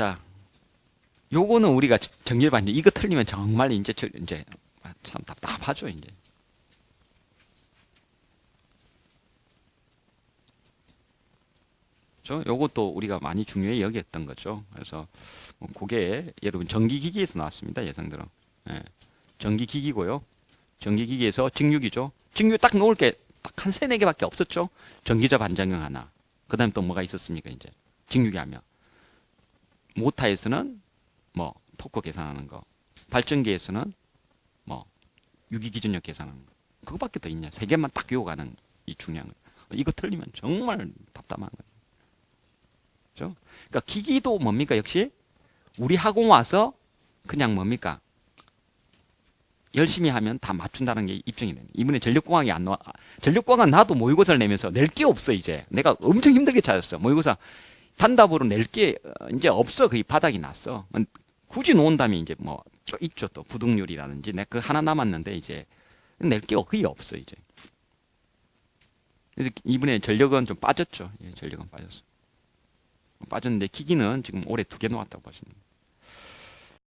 자, 요거는 우리가 봤는데 이거 틀리면 정말 이제 저- 이제 아, 참 답답하죠 이제. 저 요것도 우리가 많이 중요히 여겼던 거죠. 그래서 뭐 그게 여러분 전기기기에서 나왔습니다. 예상들은 예. 전기기기고요. 전기기기에서 직육이죠. 직육 딱 놓을 게 딱 한 세네 개밖에 없었죠. 전기자 반작용 하나. 그 다음 또 뭐가 있었습니까 이제 직육이 하면 모타에서는 뭐 토크 계산하는 거, 발전기에서는 뭐 유기 기준력 계산하는 거. 그거밖에 더 있냐? 세 개만 딱 외워가는 이 중요한 거. 이거 틀리면 정말 답답한 거예요. 그죠? 그러니까 기기도 뭡니까? 역시 우리 학원 와서 그냥 뭡니까? 열심히 하면 다 맞춘다는 게 입증이 되는. 이번에 전력공학이 안 나와. 아, 전력공학 나도 모의고사를 내면서 낼 게 없어 이제. 내가 엄청 힘들게 찾았어. 모의고사 단답으로 낼게 어, 이제 없어. 거의 바닥이 났어. 음, 굳이 놓은다면 이제 뭐 저- 있죠 또 부등률이라든지 내 그 하나 남았는데 이제 낼 게 거의 없어 이제. 그래서 이번에 전력은 좀 빠졌죠. 예, 전력은 빠졌어. 빠졌는데 기기는 지금 올해 두 개 놓았다고 보시면 돼요.